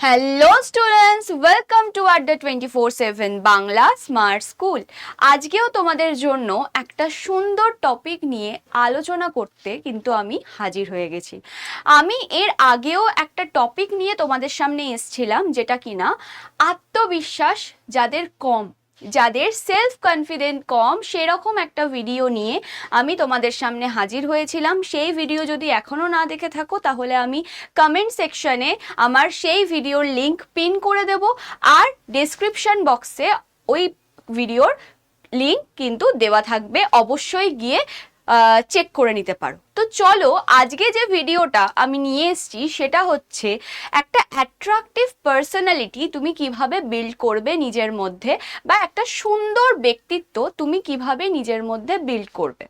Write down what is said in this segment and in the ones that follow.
Hello students welcome to Adda twenty four seven Bangla smart school আজকেও তোমাদের জন্য একটা সুন্দর টপিক নিয়ে আলোচনা করতে কিন্তু আমি হাজির হয়ে গেছি। আমি এর আগেও একটা টপিক নিয়ে তোমাদের সামনে এসছিলাম, যেটা কিনা আত্মবিশ্বাস যাদের কম যাদের সেলফ কনফিডেন্ট কম, সেরকম একটা ভিডিও নিয়ে আমি তোমাদের সামনে হাজির হয়েছিলাম। সেই ভিডিও যদি এখনও না দেখে থাকো, তাহলে আমি কমেন্ট সেকশনে আমার সেই ভিডিওর লিংক পিন করে দেব। আর ডেসক্রিপশন বক্সে ওই ভিডিওর লিঙ্ক কিন্তু দেওয়া থাকবে। অবশ্যই গিয়ে চেক করে নিতে পারো। তো চলো, আজকে যে ভিডিওটা আমি নিয়ে এসছি, সেটা হচ্ছে একটা অ্যাট্রাকটিভ পার্সোনালিটি তুমি কীভাবে বিল্ড করবে নিজের মধ্যে বা একটা সুন্দর ব্যক্তিত্ব তুমি কীভাবে নিজের মধ্যে বিল্ড করবে।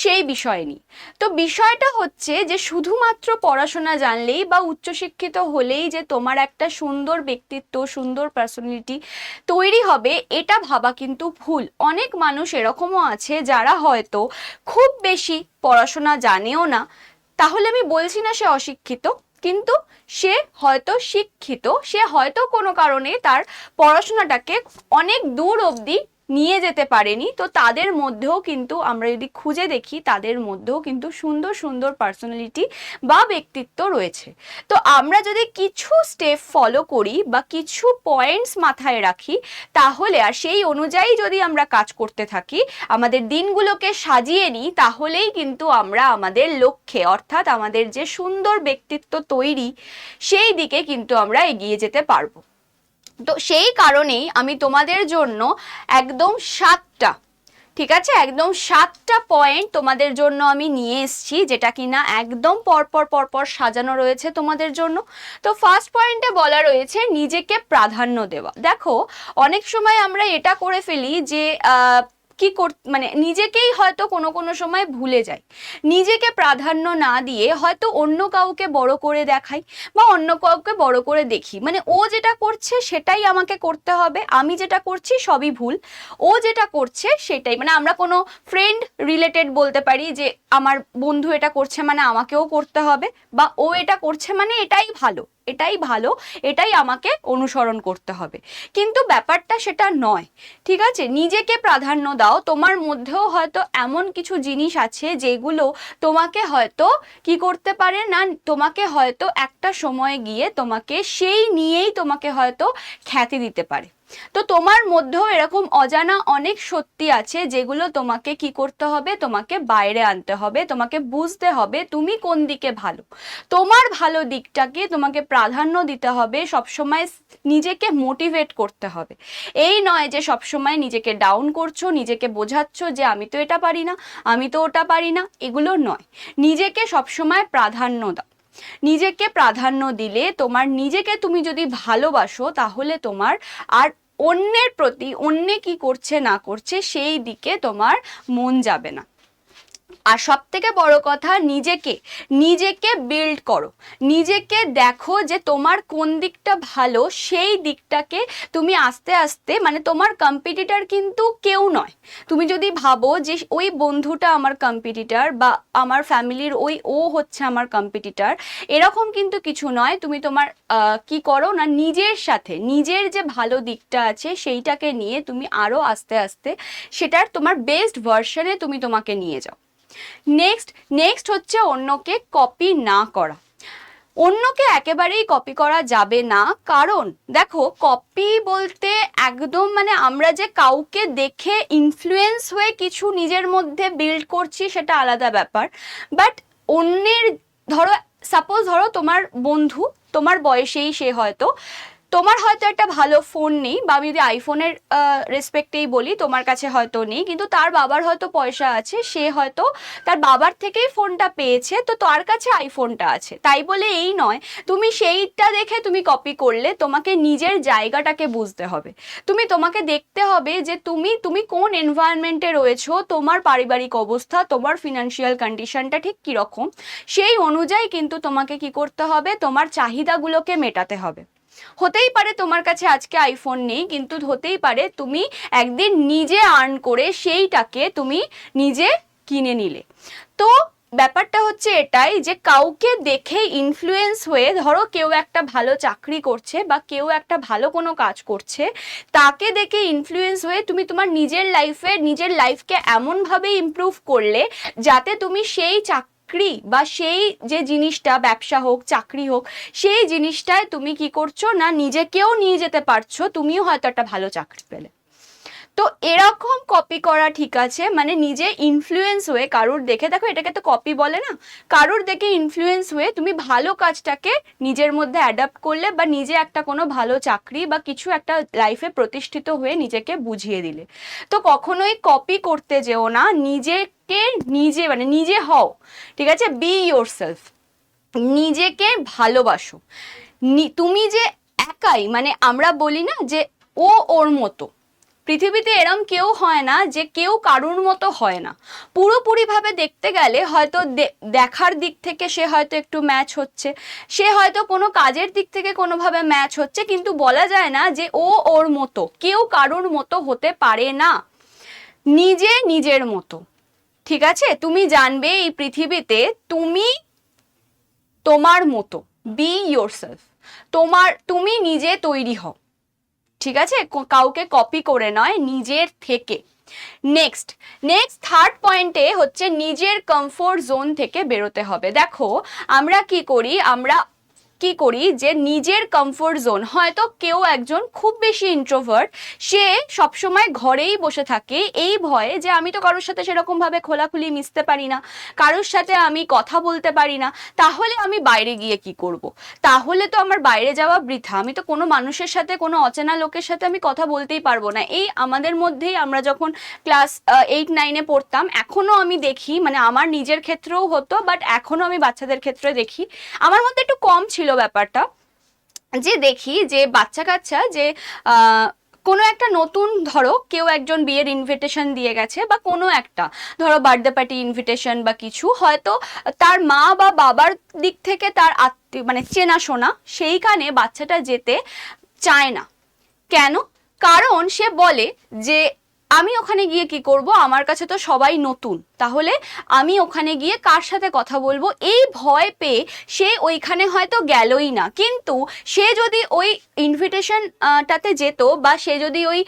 সেই বিষয় নিয়ে। তো বিষয়টা হচ্ছে যে শুধুমাত্র পড়াশোনা জানলেই বা উচ্চশিক্ষিত হলেই যে তোমার একটা সুন্দর ব্যক্তিত্ব, সুন্দর পার্সোনালিটি তৈরি হবে, এটা ভাবা কিন্তু ভুল। অনেক মানুষ এরকমও আছে যারা হয়তো খুব বেশি পড়াশোনা জানেও না। তাহলে আমি বলছি না সে অশিক্ষিত, কিন্তু সে হয়তো শিক্ষিত, সে হয়তো কোনো কারণে তার পড়াশোনাটাকে অনেক দূর অবধি নিয়ে যেতে পারেনি, তো তাদের মধ্যেও কিন্তু আমরা যদি খুঁজে দেখি, তাদের মধ্যেও কিন্তু সুন্দর সুন্দর পার্সোনালিটি বা ব্যক্তিত্ব রয়েছে। তো আমরা যদি কিছু স্টেপ ফলো করি বা কিছু পয়েন্টস মাথায় রাখি, তাহলে আর সেই অনুযায়ী যদি আমরা কাজ করতে থাকি, আমাদের দিনগুলোকে সাজিয়ে নিই, তাহলেই কিন্তু আমরা আমাদের লক্ষ্যে, অর্থাৎ আমাদের যে সুন্দর ব্যক্তিত্ব তৈরি, সেই দিকে কিন্তু আমরা এগিয়ে যেতে পারব। তো সেই কারণেই আমি তোমাদের জন্য একদম সাতটা, ঠিক আছে? একদম সাতটা পয়েন্ট তোমাদের জন্য আমি নিয়ে এসছি, যেটা কিনা একদম পরপর পরপর সাজানো রয়েছে তোমাদের জন্য। তো ফার্স্ট পয়েন্টে বলা রয়েছে নিজেকে প্রাধান্য দেওয়া। দেখো, অনেক সময় আমরা এটা করে ফেলি যে কি কর মানে নিজেকেই হয়তো কোনো কোনো সময় ভুলে যাই নিজেকে প্রাধান্য না দিয়ে হয়তো অন্য কাউকে বড় করে দেখাই বা অন্য কাউকে বড় করে দেখি। মানে ও যেটা করছে সেটাই আমাকে করতে হবে, আমি যেটা করছি সবই ভুল, ও যেটা করছে সেটাই। মানে আমরা কোনো ফ্রেন্ড রিলেটেড বলতে পারি যে আমার বন্ধু এটা করছে মানে আমাকেও করতে হবে বা ও এটা করছে মানে এটাই ভালো। এটাই ভালো, এটাই আমাকে অনুসরণ করতে হবে। কিন্তু ব্যাপারটা সেটা নয়, ঠিক আছে? নিজেকে প্রাধান্য দাও, তোমার মধ্যেও হয়তো এমন কিছু জিনিস আছে যেগুলো তোমাকে হয়তো কি করতে পারে না, তোমাকে হয়তো একটা সময়ে গিয়ে তোমাকে সেই নিয়েই তোমাকে হয়তো খ্যাতি দিতে পারে। তো তোমার মধ্যেও এরকম অজানা অনেক সত্যি আছে যেগুলো তোমাকে কি করতে হবে? তোমাকে বাইরে আনতে হবে, তোমাকে বুঝতে হবে তুমি কোন দিকে ভালো। তোমার ভালো দিকটাকে তোমাকে প্রাধান্য দিতে হবে সবসময় নিজেকে মোটিভেট করতে হবে। এই নয় যে সবসময় নিজেকে ডাউন করছ, নিজেকে বোঝাচ্ছ যে আমি তো এটা পারি না, আমি তো ওটা পারি না, এগুলো নয়। নিজেকে সবসময় প্রাধান্য দাও। নিজেকে প্রাধান্য দিলে তোমার নিজেকে তুমি যদি ভালোবাসো, তাহলে তোমার আর অন্যের প্রতি, অন্যে কি করছে, না করছে, সেই দিকে তোমার মন যাবে না। আর সব থেকে বড় কথা, নিজেকে নিজেকে বিল্ড করো। নিজেকে দেখো যে তোমার কোন দিকটা ভালো, সেই দিকটাকে তুমি আস্তে আস্তে মানে তোমার কম্পিটিটার কিন্তু কেউ নয়। তুমি যদি ভাবো যে ওই বন্ধুটা আমার কম্পিটিটার বা আমার ফ্যামিলির ওই ও হচ্ছে আমার কম্পিটিটার এরকম কিন্তু কিছু নয়। তুমি তোমার কি করো না, নিজের সাথে, নিজের যে ভালো দিকটা আছে সেইটাকে নিয়ে তুমি আরও আস্তে আস্তে, সেটার তোমার বেস্ট ভার্সনে তুমি তোমাকে নিয়ে যাও। নেক্সট নেক্সট হচ্ছে অন্যকে কপি না করা। অন্যকে একেবারেই কপি করা যাবে না, কারণ দেখো কপি বলতে একদম মানে আমরা যে কাউকে দেখে ইনফ্লুয়েন্স হয়ে কিছু নিজের মধ্যে বিল্ড করছি সেটা আলাদা ব্যাপার। বাট অন্যের ধরো সাপোজ ধরো তোমার বন্ধু, তোমার বয়সেই সে হয়তো তোমার হয়তো একটা ভালো ফোন নেই, বা আমি যদি আইফোনের রেসপেক্টেই বলি, তোমার কাছে হয়তো নেই, কিন্তু তার বাবার হয়তো পয়সা আছে, সে হয়তো তার বাবার থেকেই ফোনটা পেয়েছে, তো তার কাছে আইফোনটা আছে। তাই বলে এই নয়, তুমি সেইটা দেখে তুমি কপি করলে তোমাকে নিজের জায়গাটাকে বুঝতে হবে। তুমি তোমাকে দেখতে হবে যে তুমি তুমি কোন এনভায়রনমেন্টে রয়েছো, তোমার পারিবারিক অবস্থা, তোমার ফিনান্সিয়াল কন্ডিশনটা ঠিক কীরকম, সেই অনুযায়ী কিন্তু তোমাকে কি করতে হবে, তোমার চাহিদাগুলোকে মেটাতে হবে। হতেই পারে তোমার কাছে আজকে আইফোন নেই, কিন্তু হতেই পারে তুমি একদিন নিজে আর্ন করে সেইটাকে তুমি নিজে কিনে নিলে। তো ব্যাপারটা হচ্ছে এটাই যে কাউকে দেখে ইনফ্লুয়েন্স হয়ে ধরো কেউ একটা ভালো চাকরি করছে বা কেউ একটা ভালো কোনো কাজ করছে, তাকে দেখে ইনফ্লুয়েন্স হয়ে তুমি তোমার নিজের লাইফে নিজের লাইফকে এমনভাবে ইমপ্রুভ করলে যাতে তুমি সেই চাকরি বা সেই যে জিনিসটা, ব্যবসা হোক, চাকরি হোক, সেই জিনিসটায় তুমি কি করছ? না, নিজেকেও নিয়ে যেতে পারছ, তুমিও হয়তো একটা ভালো চাকরি পেলে। তো এরকম কপি করা ঠিক আছে মানে নিজে ইনফ্লুয়েন্স হয়ে কারুর দেখে, দেখো এটাকে তো কপি বলে না, কারুর দেখে ইনফ্লুয়েন্স হয়ে তুমি ভালো কাজটাকে নিজের মধ্যে অ্যাডাপ্ট করলে বা নিজে একটা কোনো ভালো চাকরি বা কিছু একটা লাইফে প্রতিষ্ঠিত হয়ে নিজেকে বুঝিয়ে দিলে। তো কখনোই কপি করতে যেও না, নিজেকে নিজে মানে নিজে হও, ঠিক আছে? বি ইয়োর সেলফ নিজেকে ভালোবাসো। তুমি যে একাই মানে আমরা বলি না যে ও ওর মতো পৃথিবীতে এরম কেউ হয় না যে কেউ কারুর মতো হয় না। পুরোপুরিভাবে দেখতে গেলে হয়তো দেখার দিক থেকে সে হয়তো একটু ম্যাচ হচ্ছে। সে হয়তো কোনো কাজের দিক থেকে কোনোভাবে ম্যাচ হচ্ছে, কিন্তু বলা যায় না যে ও ওর মতো। কেউ কারুর মতো হতে পারে না। নিজে নিজের মতো। ঠিক আছে? তুমি জানবে এই পৃথিবীতে তুমি তোমার মতো। বি সেলফ তোমার, তুমি নিজে তৈরি হও। ঠিক আছে? কাউকে কপি করে নয়, নিজের থেকে। নেক্সট নেক্সট থার্ড পয়েন্টে হচ্ছে নিজের কমফোর্ট জোন থেকে বেরোতে হবে। দেখো, আমরা কি করি? আমরা কি করি যে নিজের কমফোর্ট জোন হয়তো কেউ একজন খুব বেশি ইন্ট্রোভার্ট সে সবসময় ঘরেই বসে থাকে এই ভয়ে যে আমি তো কারোর সাথে সেরকমভাবে খোলাখুলি মিশতে পারি না, কারোর সাথে আমি কথা বলতে পারি না, তাহলে আমি বাইরে গিয়ে কি করব। তাহলে তো আমার বাইরে যাওয়া বৃথা, আমি তো কোনো মানুষের সাথে, কোনো অচেনা লোকের সাথে আমি কথা বলতেই পারব না এই আমাদের মধ্যেই আমরা যখন ক্লাস এইট নাইনে পড়তাম এখনও আমি দেখি মানে আমার নিজের ক্ষেত্রেও হতো বাট এখনও আমি বাচ্চাদের ক্ষেত্রে দেখি আমার মধ্যে একটু কম ছিল ব্যাপারটা। যে দেখি যে বাচ্চা কাচ্চা যে কোনো একটা নতুন ধরো কেউ একজন বিয়ের ইনভিটেশন দিয়ে গেছে বা কোনো একটা, ধরো বার্থডে পার্টি ইনভিটেশন বা কিছু, হয়তো তার মা বা বাবার দিক থেকে তার আত্মীয় মানে চেনাশোনা সেইখানে বাচ্চাটা যেতে চায় না। কেন? কারণ সে বলে যে আমি ওখানে গিয়ে কি করব? আমার কাছে তো সবাই নতুন। তাহলে আমি ওখানে গিয়ে কার সাথে কথা বলব? এই ভয় পেয়ে সে ওইখানে হয়তো গেলই না। কিন্তু সে যদি ওই ইনভিটেশনটাতে যেত বা সে যদি ওই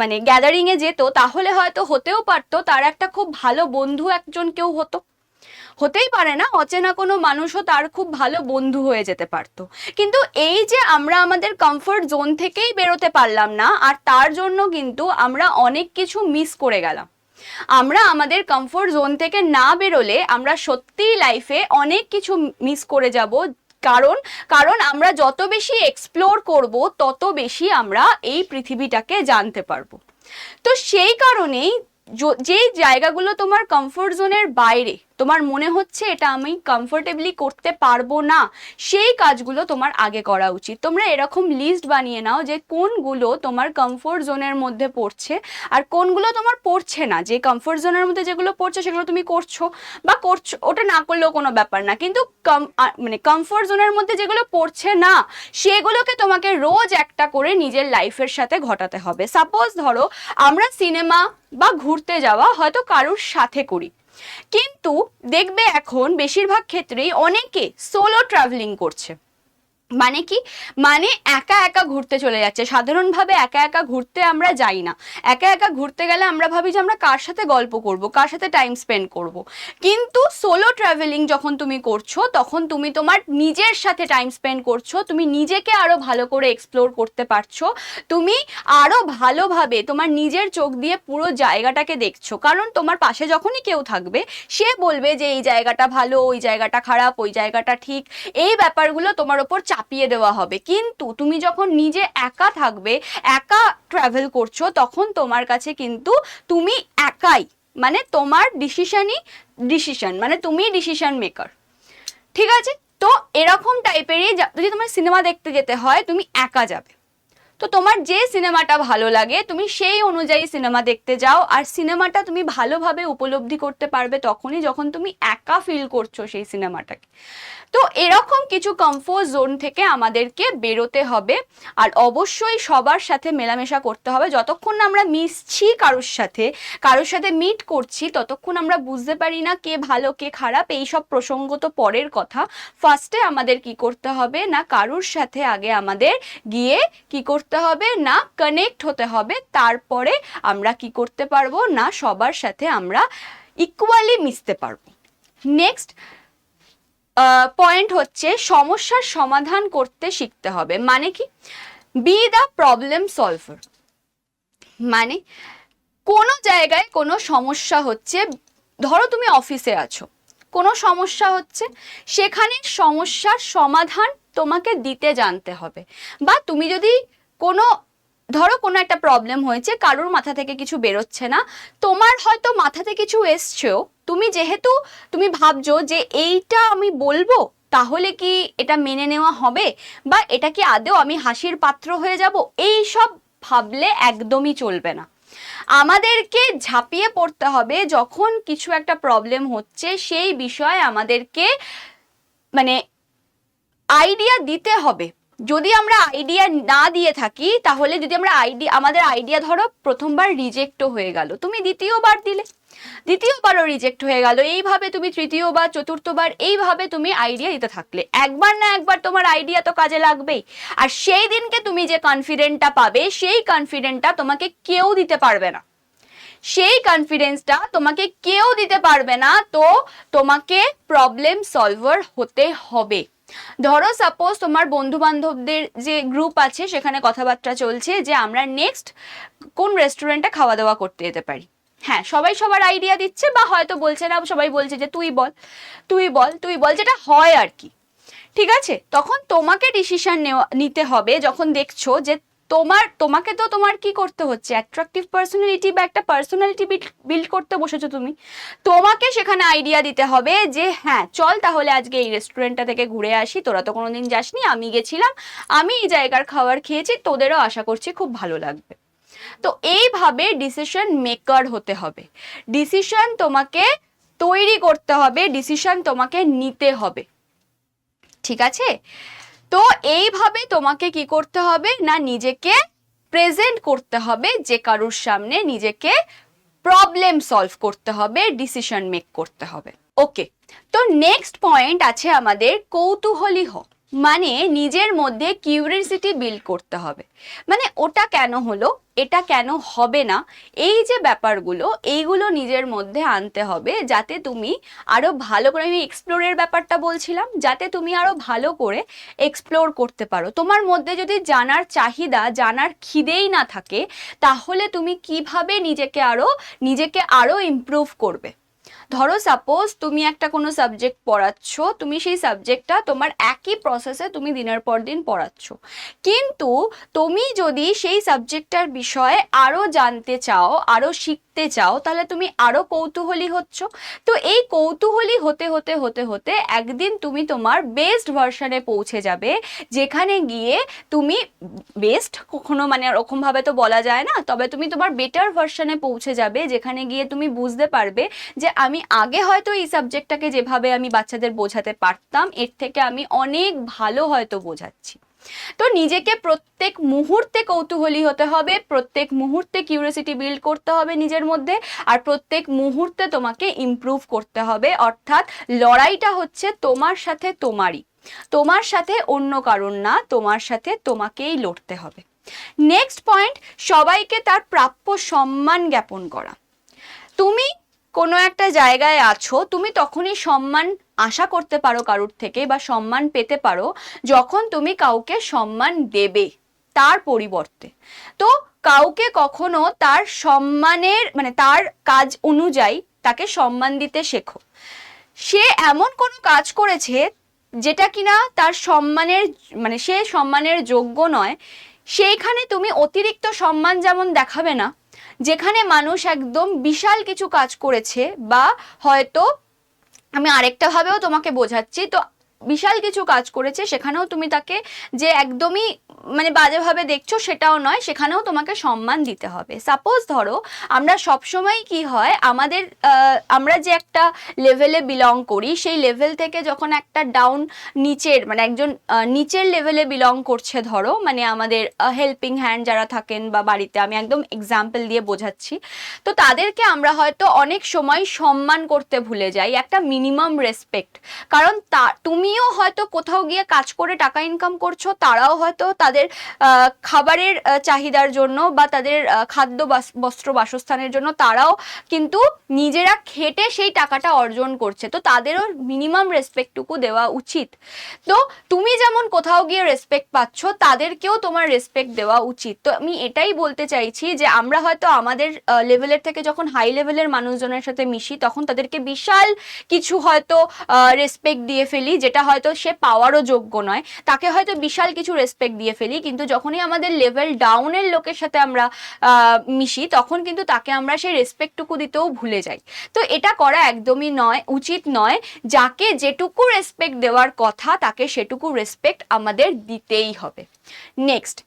মানে গ্যাদারিংয়ে যেত, তাহলে হয়তো হতেও পারতো। তার একটা খুব ভালো বন্ধু একজন কেউ হতো। হতেই পারে না, অচেনা কোনো মানুষও তার খুব ভালো বন্ধু হয়ে যেতে পারতো। কিন্তু এই যে আমরা আমাদের কমফোর্ট জোন থেকেই বেরোতে পারলাম না, আর তার জন্য কিন্তু আমরা অনেক কিছু মিস করে গেলাম। আমরা আমাদের কমফোর্ট জোন থেকে না বেরোলে আমরা সত্যিই লাইফে অনেক কিছু মিস করে যাব। কারণ কারণ আমরা যত বেশি এক্সপ্লোর করব, তত বেশি আমরা এই পৃথিবীটাকে জানতে পারব। তো সেই কারণেই, য- জায়গাগুলো তোমার কমফোর্ট জোনের বাইরে তোমার মনে হচ্ছে এটা আমি কমফোর্টেবলি করতে পারব না? সেই কাজগুলো তোমার আগে করা উচিত। তোমরা এরকম লিস্ট বানিয়ে নাও যে কোনগুলো তোমার কমফোর্ট জোনের মধ্যে পড়ছে আর কোনগুলো তোমার পড়ছে না। যে কমফোর্ট জোনের মধ্যে যেগুলো পড়ছে, সেগুলো তুমি করছ বা করছ, ওটা না করলেও কোনো ব্যাপার না। কিন্তু কম মানে কমফোর্ট জোনের মধ্যে যেগুলো পড়ছে না, সেগুলোকে তোমাকে রোজ একটা করে নিজের লাইফের সাথে ঘটাতে হবে। সাপোজ ধরো আমরা সিনেমা বা ঘুরতে যাওয়া হয়তো কারোর সাথে করি। কিন্তু দেখবে এখন বেশিরভাগ ক্ষেত্রেই অনেকে সোলো ট্রাভেলিং করছে। মানে কি? মানে একা একা ঘুরতে চলে যাচ্ছে। সাধারণভাবে একা একা ঘুরতে আমরা যাই না। একা একা ঘুরতে গেলে আমরা ভাবি যে আমরা কার সাথে গল্প করব, কার সাথে টাইম স্পেন্ড করব। কিন্তু সোলো ট্রাভেলিং যখন তুমি করছ, তখন তুমি তোমার নিজের সাথে টাইম স্পেন্ড করছ, তুমি নিজেকে আরও ভালো করে এক্সপ্লোর করতে পারছ, তুমি আরও ভালোভাবে তোমার নিজের চোখ দিয়ে পুরো জায়গাটাকে দেখছ। কারণ তোমার পাশে যখনই কেউ থাকবে, সে বলবে যে এই জায়গাটা ভালো, ওই জায়গাটা খারাপ, ওই জায়গাটা ঠিক। এই ব্যাপারগুলো তোমার ওপর চাপিয়ে দেওয়া হবে। কিন্তু তুমি যখন নিজে একা থাকবে, একা ট্রাভেল করছ, তখন তোমার কাছে কিন্তু তুমি একাই মানে তোমার ডিসিশনই ডিসিশন মানে তুমি ডিসিশন মেকার ঠিক আছে? তো এরকম টাইপেরই যদি তোমার সিনেমা দেখতে যেতে হয়, তুমি একা যাবে। তো তোমার যে সিনেমাটা ভালো লাগে, তুমি সেই অনুযায়ী সিনেমা দেখতে যাও, আর সিনেমাটা তুমি ভালোভাবে উপলব্ধি করতে পারবে তখনই যখন তুমি একা ফিল করছ সেই সিনেমাটাকে তো এরকম কিছু কমফোর্ট জোন থেকে আমাদেরকে বেরোতে হবে। আর অবশ্যই সবার সাথে মেলামেশা করতে হবে। যতক্ষণ না আমরা মিশছি কারোর সাথে কারোর সাথে মিট করছি, ততক্ষণ আমরা বুঝতে পারি না কে ভালো, কে খারাপ। এই সব প্রসঙ্গ তো পরের কথা। ফার্স্টে আমাদের কি করতে হবে? না কারোর সাথে আগে আমাদের গিয়ে কি করতে হবে? না কানেক্ট হতে হবে। তারপরে আমরা কি করতে পারব? না সবার সাথে আমরা ইকুয়ালি মিশতে পারব। নেক্সট পয়েন্ট হচ্ছে সমস্যার সমাধান করতে শিখতে হবে। মানে কি? বি দ্য প্রবলেম সলভার মানে কোনো জায়গায় কোনো সমস্যা হচ্ছে, ধরো তুমি অফিসে আছো, কোনো সমস্যা হচ্ছে, সেখানে সমস্যার সমাধান তোমাকে দিতে জানতে হবে। বা তুমি যদি কোনো ধরো কোনো একটা প্রবলেম হয়েছে, কারোর মাথা থেকে কিছু বেরোচ্ছে না। তোমার হয়তো মাথাতে কিছু এসছেও, তুমি যেহেতু, তুমি ভাবছ যে এইটা আমি বলব, তাহলে কি এটা মেনে নেওয়া হবে? বা এটা কি আদেও আমি হাসির পাত্র হয়ে যাব? এই সব ভাবলে একদমই চলবে না। আমাদেরকে ঝাঁপিয়ে পড়তে হবে যখন কিছু একটা প্রবলেম হচ্ছে, সেই বিষয়ে আমাদেরকে মানে আইডিয়া দিতে হবে। যদি আমরা আইডিয়া না দিয়ে থাকি, তাহলে যদি আমরা আইডিয়া আমাদের আইডিয়া ধরো প্রথমবার রিজেক্টও হয়ে গেল, তুমি দ্বিতীয়বার দিলে। দ্বিতীয়বারও রিজেক্ট হয়ে গেল, এইভাবে তুমি তৃতীয়বার, চতুর্থবার, এইভাবে তুমি আইডিয়া দিতে থাকলে। একবার না একবার তোমার আইডিয়া তো কাজে লাগবেই। আর সেই দিনকে তুমি যে কনফিডেন্টটা পাবে, সেই কনফিডেন্টটা তোমাকে কেউ দিতে পারবে না। সেই কনফিডেন্সটা তোমাকে কেউ দিতে পারবে না, তো তোমাকে প্রবলেম সলভার হতে হবে। ধরো সাপোজ তোমার বন্ধু বান্ধবদের যে গ্রুপ আছে, সেখানে কথাবার্তা চলছে যে আমরা নেক্সট কোন রেস্টুরেন্টে খাওয়া দাওয়া করতে যেতে পারি। হ্যাঁ সবাই সবার আইডিয়া দিচ্ছে বা হয়তো বলছে না, সবাই বলছে যে তুই বল তুই বল তুই বল, যেটা হয় আর কি। ঠিক আছে? তখন তোমাকে ডিসিশন নিতে হবে যখন দেখছ যে তোমার, তোমাকে তো তোমার কি করতে হচ্ছে? অ্যাট্রাকটিভ পার্সোনালিটি বা একটা পার্সোনালিটি বিল্ড করতে বসেছো তুমি। তোমাকে সেখানে আইডিয়া দিতে হবে যে হ্যাঁ চল তাহলে আজকে এই রেস্টুরেন্টটা থেকে ঘুরে আসি। তোরা তো কোনোদিন যাসনি, আমি গেছিলাম। আমি এই জায়গার খাবার খেয়েছি, তোদেরও আশা করছি খুব ভালো লাগবে। তো এইভাবে ডিসিশন মেকার হতে হবে। ডিসিশন তোমাকে তৈরি করতে হবে ডিসিশন তোমাকে নিতে হবে। ঠিক আছে? তো এইভাবে তোমাকে কি করতে হবে? না, নিজেকে প্রেজেন্ট করতে হবে যে কারোর সামনে নিজেকে প্রবলেম সলভ করতে হবে ডিসিশন মেক করতে হবে। ওকে তো নেক্সট পয়েন্ট আছে আমাদের কৌতূহলী হ মানে নিজের মধ্যে কিউরিয়াসিটি বিল্ড করতে হবে। মানে ওটা কেন হলো, এটা কেন হবে না, এই যে ব্যাপারগুলো, এইগুলো নিজের মধ্যে আনতে হবে যাতে তুমি আরও ভালো করে, আমি এক্সপ্লোরের ব্যাপারটা বলছিলাম, যাতে তুমি আরও ভালো করে এক্সপ্লোর করতে পারো। তোমার মধ্যে যদি জানার চাহিদা, জানার খিদেই না থাকে, তাহলে তুমি কীভাবে নিজেকে আরও নিজেকে আরও ইমপ্রুভ করবে? ধরো সাপোজ তুমি একটা কোনো সাবজেক্ট পড়াচ্ছ, তুমি সেই সাবজেক্টটা তোমার একই প্রসেসে তুমি দিনের পর দিন পড়াচ্ছ। কিন্তু তুমি যদি সেই সাবজেক্টটার বিষয়ে আরও জানতে চাও আরও শিখতে চাও, তাহলে তুমি আরও কৌতূহলী হচ্ছ। তো এই কৌতূহলী হতে হতে হতে হতে একদিন তুমি তোমার বেস্ট ভার্সনে পৌঁছে যাবে, যেখানে গিয়ে তুমি বেস্ট কখনো মানে ওরকমভাবে তো বলা যায় না, তবে তুমি তোমার বেটার ভার্সনে পৌঁছে যাবে, যেখানে গিয়ে তুমি বুঝতে পারবে যে আমি আগে হয়তো এই সাবজেক্টটাকে যেভাবে আমি বাচ্চাদের বোঝাতে পারতাম, এর থেকে আমি অনেক ভালো হয়তো বোঝাচ্ছি। তো নিজেকে প্রত্যেক মুহূর্তে কৌতূহলী হতে হবে, প্রত্যেক মুহূর্তে কিউরিয়াসিটি বিল্ড করতে হবে নিজের মধ্যে, আর প্রত্যেক মুহূর্তে তোমাকে ইমপ্রুভ করতে হবে। অর্থাৎ লড়াইটা হচ্ছে তোমার সাথে তোমারই, তোমার সাথে অন্য কারণ না, তোমার সাথে তোমাকেই লড়তে হবে। নেক্সট পয়েন্ট সবাইকে তার প্রাপ্য সম্মান জ্ঞাপন করা। তুমি কোনো একটা জায়গায় আছো, তুমি তখনই সম্মান আশা করতে পারো কারোর থেকে বা সম্মান পেতে পারো যখন তুমি কাউকে সম্মান দেবে তার পরিবর্তে। তো কাউকে কখনো তার সম্মানের মানে তার কাজ অনুযায়ী তাকে সম্মান দিতে শেখো। সে এমন কোনো কাজ করেছে যেটা কিনা তার সম্মানের মানে সে সম্মানের যোগ্য নয়। সেইখানে তুমি অতিরিক্ত সম্মান যেমন দেখাবে না যেখানে মানুষ একদম বিশাল কিছু কাজ করেছে বা হয়তো আমি আরেকটা ভাবেও তোমাকে বোঝাচ্ছি, তো বিশাল কিছু কাজ করেছে, সেখানেও তুমি তাকে যে একদমই মানে বাজেভাবে দেখছ সেটাও নয়, সেখানেও তোমাকে সম্মান দিতে হবে। সাপোজ ধরো, আমরা সবসময় কি হয়, আমাদের আমরা যে একটা লেভেলে বিলং করি, সেই লেভেল থেকে যখন একটা ডাউন নিচের মানে একজন নিচের লেভেলে বিলং করছে ধরো মানে আমাদের হেল্পিং হ্যান্ড যারা থাকেন বা বাড়িতে, আমি একদম এক্সাম্পল দিয়ে বোঝাচ্ছি। তো তাদেরকে আমরা হয়তো অনেক সময় সম্মান করতে ভুলে যাই, একটা মিনিমাম রেসপেক্ট কারণ তা, তুমিও হয়তো কোথাও গিয়ে কাজ করে টাকা ইনকাম করছ, তারাও হয়তো তাদের আহ, খাবারের চাহিদার জন্য বা তাদের খাদ্য বাস- বস্ত্র বাসস্থানের জন্য তারাও কিন্তু নিজেরা খেটে সেই টাকাটা অর্জন করছে। তো তাদেরও মিনিমাম রেসপেক্টটুকু দেওয়া উচিত। তো তুমি যেমন কোথাও গিয়ে রেসপেক্ট পাচ্ছ তাদেরকেও তোমার রেসপেক্ট দেওয়া উচিত। তো আমি এটাই বলতে চাইছি যে আমরা হয়তো আমাদের লেভেলের থেকে যখন হাই লেভেলের মানুষজনের সাথে মিশি তখন তাদেরকে বিশাল কিছু হয়তো রেসপেক্ট দিয়ে ফেলি যেটা হয়তো সে পাওয়ারও যোগ্য নয়। তাকে হয়তো বিশাল কিছু রেসপেক্ট দিয়ে ফেলি, কিন্তু যখনই আমাদের লেভেল ডাউনের লোকের সাথে আমরা মিশি, তখন কিন্তু তাকে আমরা সেই রেসপেক্টটুকু দিতেও ভুলে যাই। তো এটা করা একদমই নয়, উচিত নয়। যাকে যেটুকু রেসপেক্ট দেওয়ার কথা, তাকে সেটুকু রেসপেক্ট আমাদের দিতেই হবে। নেক্সট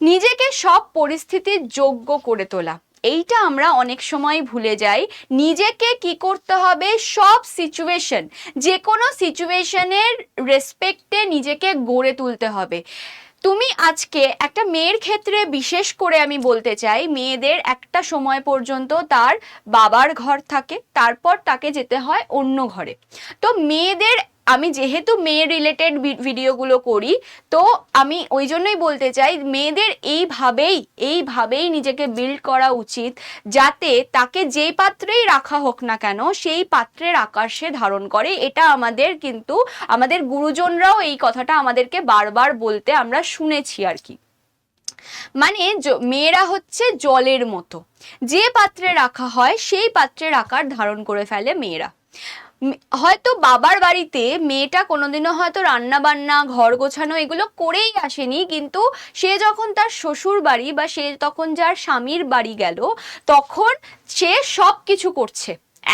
নিজেকে সব পরিস্থিতির যোগ্য করে তোলা। এইটা আমরা অনেক সময় ভুলে যাই। নিজেকে কি করতে হবে? সব সিচুয়েশন যে কোনো সিচুয়েশনের রেসপেক্টে নিজেকে গড়ে তুলতে হবে। তুমি আজকে একটা মেয়ের ক্ষেত্রে বিশেষ করে আমি বলতে চাই, মেয়েদের একটা সময় পর্যন্ত তার বাবার ঘর থাকে, তারপর তাকে যেতে হয় অন্য ঘরে। তো মেয়েদের আমি যেহেতু মেয়ে রিলেটেড ভিডিওগুলো করি, তো আমি ওই জন্যই বলতে চাই, মেয়েদের এইভাবেই এইভাবেই নিজেকে বিল্ড করা উচিত, যাতে তাকে যে পাত্রেই রাখা হোক না কেন, সেই পাত্রের আকার সে ধারণ করে। এটা আমাদের কিন্তু, আমাদের গুরুজনরাও এই কথাটা আমাদেরকে বারবার বলতে আমরা শুনেছি আর কি। মানে মেয়েরা হচ্ছে জলের মতো। যে পাত্রে রাখা হয়, সেই পাত্রের আকার ধারণ করে ফেলে মেয়েরা। হয়তো বাবার বাড়িতে মেয়েটা কোনোদিনও হয়তো রান্না বান্না ঘর গোছানো এগুলো করেই আসেনি, কিন্তু সে যখন তার শ্বশুর বাড়ি বা সে তখন যার স্বামীর বাড়ি গেল, তখন সে সব কিছু করছে।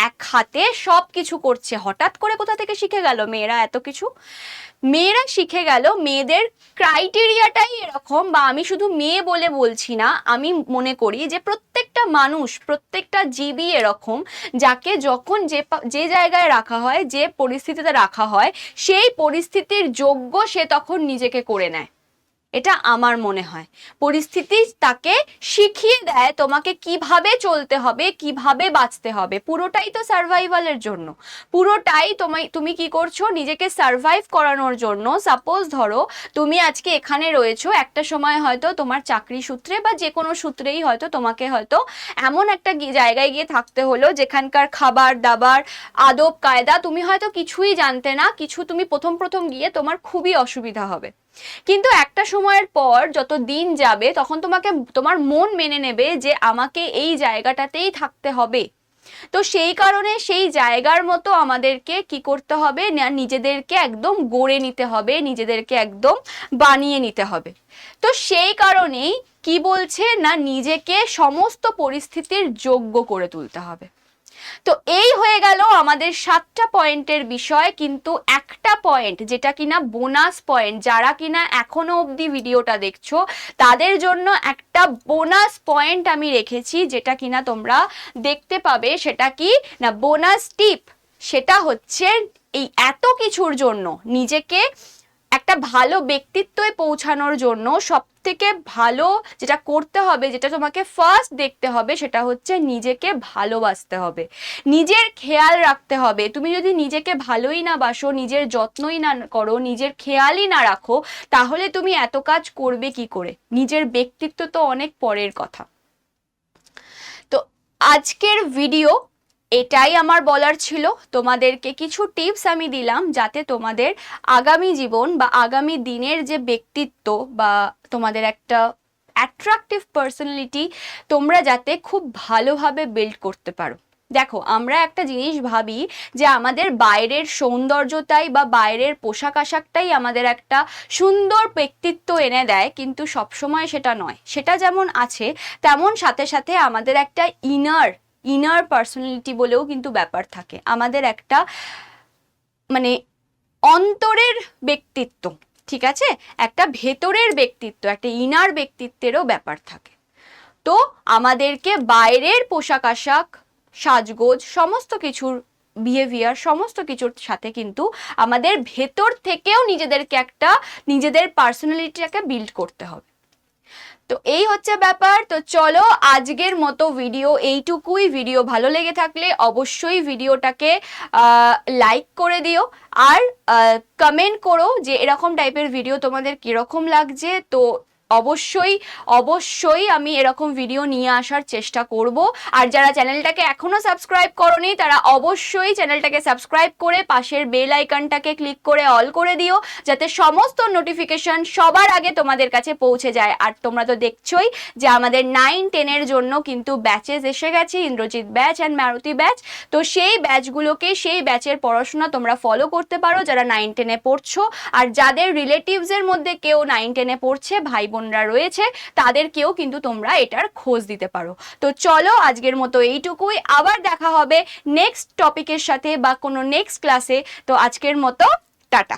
এক হাতে সব কিছু করছে। হঠাৎ করে কোথা থেকে শিখে গেল মেয়েরা এত কিছু? মেয়েরা শিখে গেল মেয়েদের ক্রাইটেরিয়াটাই এরকম বা আমি শুধু মেয়ে বলে বলছি না, আমি মনে করি যে প্রত্যেকটা মানুষ, প্রত্যেকটা জীবই এরকম যাকে যখন যে যে জায়গায় রাখা হয়, যে পরিস্থিতিতে রাখা হয়, সেই পরিস্থিতির যোগ্য সে তখন নিজেকে করে নেয়। এটা আমার মনে হয়। পরিস্থিতি তাকে শিখিয়ে দেয় তোমাকে কীভাবে চলতে হবে, কীভাবে বাঁচতে হবে। পুরোটাই তো সার্ভাইভালের জন্য। পুরোটাই তুমি তুমি কি করছ? নিজেকে সার্ভাইভ করানোর জন্য। সাপোজ ধরো, তুমি আজকে এখানে রয়েছো, একটা সময় হয়তো তোমার চাকরি সূত্রে বা যে কোনো সূত্রেই হয়তো তোমাকে হয়তো এমন একটা জায়গায় গিয়ে থাকতে হলো, যেখানকার খাবার দাবার আদব কায়দা তুমি হয়তো কিছুই জানতে না, কিছু তুমি প্রথম প্রথম গিয়ে তোমার খুবই অসুবিধা হবে। কিন্তু একটা সময়ের পর যত দিন যাবে, তখন তোমাকে, তোমার মন মেনে নেবে যে আমাকে এই জায়গাটাতেই থাকতে হবে। তো সেই কারণে সেই জায়গার মতো আমাদেরকে কি করতে হবে? না, নিজেদেরকে একদম গড়ে নিতে হবে, নিজেদেরকে একদম বানিয়ে নিতে হবে। তো সেই কারণেই কি বলছে? না, নিজেকে সমস্ত পরিস্থিতির যোগ্য করে তুলতে হবে। তো এই হয়ে গেল আমাদের সাতটা পয়েন্টের বিষয়, কিন্তু একটা পয়েন্ট যেটা কিনা বোনাস পয়েন্ট যারা কিনা এখনও অবধি ভিডিওটা দেখছ, তাদের জন্য একটা বোনাস পয়েন্ট আমি রেখেছি, যেটা কিনা তোমরা দেখতে পাবে, সেটা কি? না বোনাস টিপ সেটা হচ্ছে এই এত কিছুর জন্য নিজেকে একটা ভালো ব্যক্তিত্বে পৌঁছানোর জন্য সব থেকে ভালো যেটা করতে হবে, যেটা তোমাকে ফার্স্ট দেখতে হবে, সেটা হচ্ছে নিজেকে ভালোবাসতে হবে। নিজের খেয়াল রাখতে হবে। তুমি যদি নিজেকে ভালোই না বাসো, নিজের যত্নই না করো, নিজের খেয়ালই না রাখো, তাহলে তুমি এত কাজ করবে কি করে? নিজের ব্যক্তিত্ব তো অনেক পরের কথা। তো আজকের ভিডিও এটাই আমার বলার ছিল। তোমাদেরকে কিছু টিপস আমি দিলাম যাতে তোমাদের আগামী জীবন বা আগামী দিনের যে ব্যক্তিত্ব বা তোমাদের একটা অ্যাট্রাকটিভ পার্সোনালিটি তোমরা যাতে খুব ভালোভাবে বিল্ড করতে পারো। দেখো, আমরা একটা জিনিস ভাবি যে আমাদের বাইরের সৌন্দর্যতাই বা বাইরের পোশাক আশাকটাই আমাদের একটা সুন্দর ব্যক্তিত্ব এনে দেয়, কিন্তু সবসময় সেটা নয়। সেটা যেমন আছে, তেমন সাথে সাথে আমাদের একটা ইনার ইনার পার্সোনালিটি বলেও কিন্তু ব্যাপার থাকে। আমাদের একটা মানে অন্তরের ব্যক্তিত্ব, ঠিক আছে? একটা ভেতরের ব্যক্তিত্ব, একটা ইনার ব্যক্তিত্বেরও ব্যাপার থাকে। তো আমাদেরকে বাইরের পোশাক আশাক, সাজগোজ, সমস্ত কিছুর বিহেভিয়ার সমস্ত কিছুর সাথে কিন্তু আমাদের ভেতর থেকেও নিজেদেরকে একটা, নিজেদের পার্সোনালিটিটাকে বিল্ড করতে হবে। তো এই হচ্ছে ব্যাপার। তো চলো আজকের মতো ভিডিও এইটুকুই। ভিডিও ভালো লেগে থাকলে অবশ্যই ভিডিওটাকে লাইক করে দিও। আর কমেন্ট করো যে এরকম টাইপের ভিডিও তোমাদের কীরকম লাগছে। তো অবশ্যই অবশ্যই আমি এরকম ভিডিও নিয়ে আসার চেষ্টা করব। আর যারা চ্যানেলটাকে এখনও সাবস্ক্রাইব করনি, তারা অবশ্যই চ্যানেলটাকে সাবস্ক্রাইব করে পাশের বেল আইকনটাকে ক্লিক করে অল করে দিও, যাতে সমস্ত নোটিফিকেশন সবার আগে তোমাদের কাছে পৌঁছে যায়। আর তোমরা তো দেখছোই যে আমাদের নাইন টেনের জন্য কিন্তু ব্যাচেস এসে গেছে, Indrajit batch and Maruti batch তো সেই ব্যাচগুলোকে সেই ব্যাচের পড়াশোনা তোমরা ফলো করতে পারো যারা নাইন টেনে পড়ছো। আর যাদের রিলেটিভসের মধ্যে কেউ নাইন টেনে পড়ছে ভাই বোনরা রয়েছে, তাদেরকেও কিন্তু তোমরা এটার খোঁজ দিতে পারো। তো চলো আজকের মতো এইটুকুই, আবার দেখা হবে নেক্সট টপিকের সাথে বা কোনো নেক্সট ক্লাসে তো আজকের মতো, টাটা।